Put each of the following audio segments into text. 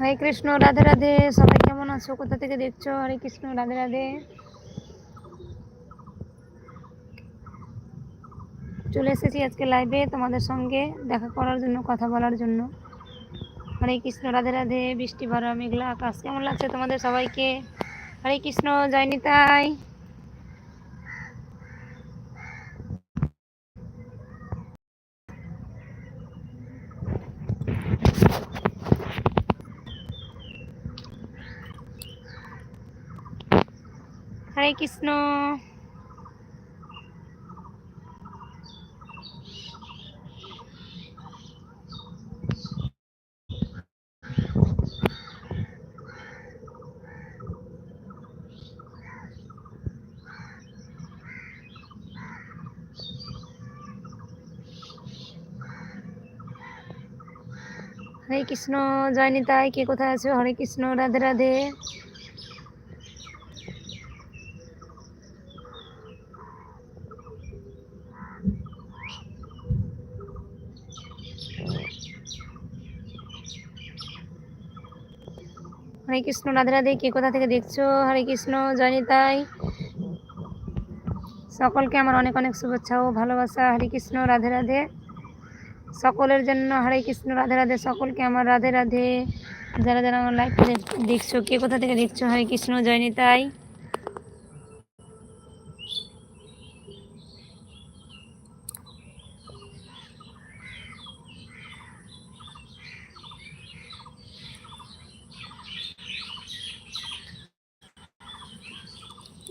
হরে কৃষ্ণ, রাধে রাধে। সবাই কেমন আছো? কোথা থেকে দেখছ? হরে কৃষ্ণ, রাধে রাধে। চলে এসেছি আজকে লাইভে তোমাদের সঙ্গে দেখা করার জন্য, কথা বলার জন্য। হরে কৃষ্ণ, রাধে রাধে, বৃষ্টি ভরা, মেঘলা আকাশ। কেমন লাগছে তোমাদের সবাইকে? হরে কৃষ্ণ, জয় হরে কৃষ্ণ। হরে কৃষ্ণ জয় নিতাই। কে কোথায় আছো? হরে কৃষ্ণ রাধে রাধে। হরে কৃষ্ণ, রাধে রাধে, কে কোথা থেকে দেখছ? হরে কৃষ্ণ, জয়নিতাই। সকলকে আমার অনেক অনেক শুভেচ্ছা ও ভালোবাসা। হরে কৃষ্ণ, রাধে রাধে। সকলের জন্য হরে কৃষ্ণ, রাধে রাধে। সকলকে আমার রাধে রাধে। যারা যারা আমার লাইফ দেখছ, কে কোথা থেকে দেখছ? হরে কৃষ্ণ জয়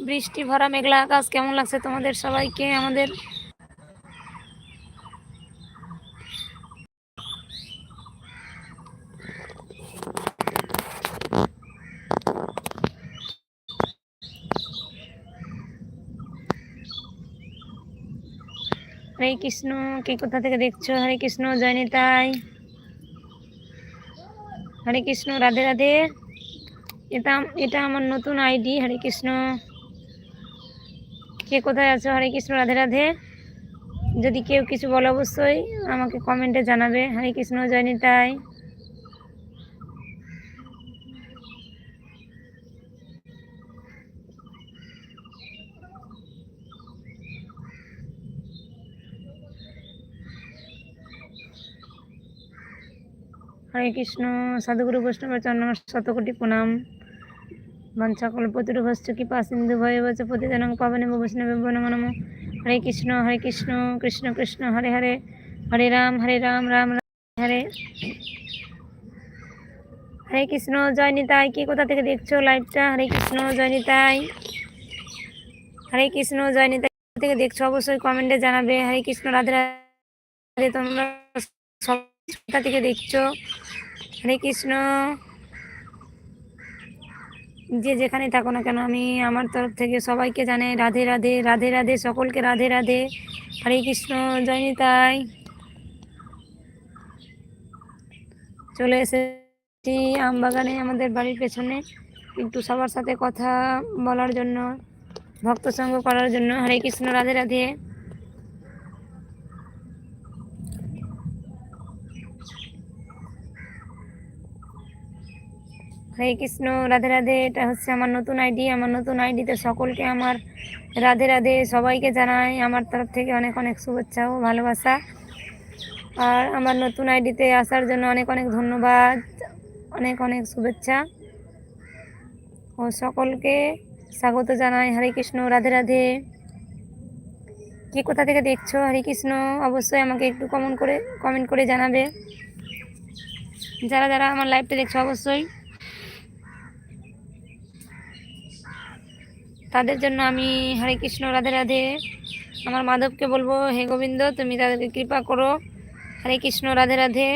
বৃষ্টি ভরা মেঘলা আকাশ, কেমন লাগছে তোমাদের সবাইকে, আমাদের? হরে কৃষ্ণ, কে কোথা থেকে দেখছ? হরে কৃষ্ণ জয় নিতাই হরে কৃষ্ণ, রাধে রাধে। এটা এটা আমার নতুন আইডি, হরে কৃষ্ণ। কে কোথায় আছো? হরে কৃষ্ণ, রাধে রাধে। যদি কেউ কিছু বলে অবশ্যই, আমাকে কমেন্টে জানাবে। হরে কৃষ্ণ, জয় তাই হরে কৃষ্ণ, সাধুগুরু বৈষ্ণব চন্দ্র শতকোটি প্রণাম। বঞ্চাকল প্রতিরূপশ্চ কৃপা সিন্ধু ভয় বচ প্রতিজনং পাবনে বৈষ্ণবে নম নম হরে কৃষ্ণ হরে কৃষ্ণ কৃষ্ণ কৃষ্ণ, হরে হরে হরে রাম হরে রাম রাম রাম, হরে হরে। কৃষ্ণ, জয় নিতাই, কে কোথা থেকে দেখছ লাইভটা হরে কৃষ্ণ, জয় নিতাই। হরে কৃষ্ণ, জয় নিতাই, কোথা থেকে দেখছ? অবশ্যই কমেন্টে জানাবে। হরে কৃষ্ণ, রাধে রাধে, তোমরা কোথা থেকে দেখছ? হরে কৃষ্ণ। যে যেখানে থাকো না কেন, আমি আমার তরফ থেকে সবাইকে জানাই রাধে রাধে রাধে রাধে, সকলকে রাধে রাধে। হরে কৃষ্ণ, জয় নিতাই। চলে এসেছি আমবাগানে আমাদের বাড়ির পেছনে, একটু সবার সাথে কথা বলার জন্য, ভক্ত সঙ্গ করার জন্য। হরে কৃষ্ণ, রাধে রাধে। হরে কৃষ্ণ, রাধে রাধে। এটা হচ্ছে আমার নতুন আইডি আমার নতুন আইডিতে সকলকে আমার রাধে রাধে সবাইকে জানাই। আমার তরফ থেকে অনেক অনেক শুভেচ্ছা ও ভালোবাসা। আর আমার নতুন আইডিতে আসার জন্য অনেক অনেক ধন্যবাদ, অনেক অনেক শুভেচ্ছা। ও সকলকে স্বাগত জানাই। হরে কৃষ্ণ, রাধে রাধে। কি কোথা থেকে দেখছ? হরে কৃষ্ণ, অবশ্যই আমাকে একটু কমেন্ট করে কমেন্ট করে জানাবে। যারা যারা আমার লাইভটা দেখছ, অবশ্যই তাদের জন্য আমি হরে কৃষ্ণ, রাধে রাধে। আমার মাধবকে বলব, হে গোবিন্দ, তুমি তাদেরকে কৃপা করো। হরে কৃষ্ণ, রাধে রাধে।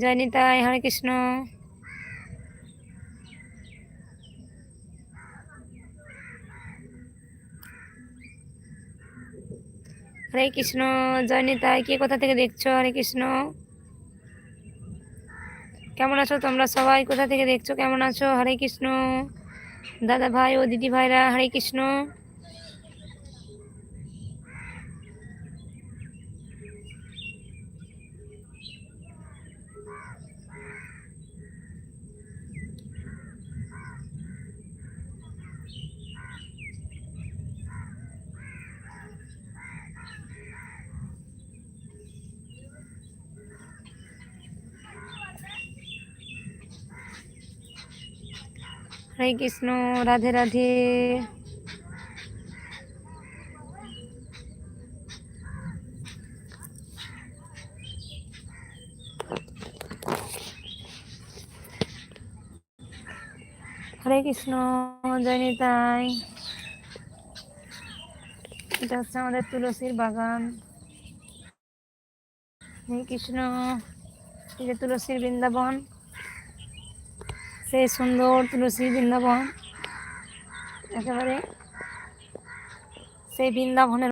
জয় নিতাই, হরে কৃষ্ণ। হরে কৃষ্ণ, জয় নিতাই। কে কোথা থেকে দেখছ? হরে কৃষ্ণ। কেমন আছো তোমরা সবাই? কোথা থেকে দেখছ? কেমন আছো? হরে কৃষ্ণ। দাদা ভাই ও দিদি ভাইরা হরে কৃষ্ণ। হরে কৃষ্ণ, রাধে রাধে। হরে কৃষ্ণ, জয় নিতাই। এটা হচ্ছে আমাদের তুলসীর বাগান। হরে কৃষ্ণ যে তুলসীর বৃন্দাবন। সেই সুন্দর তুলসী বৃন্দাবন একেবারে সেই বৃন্দাবনের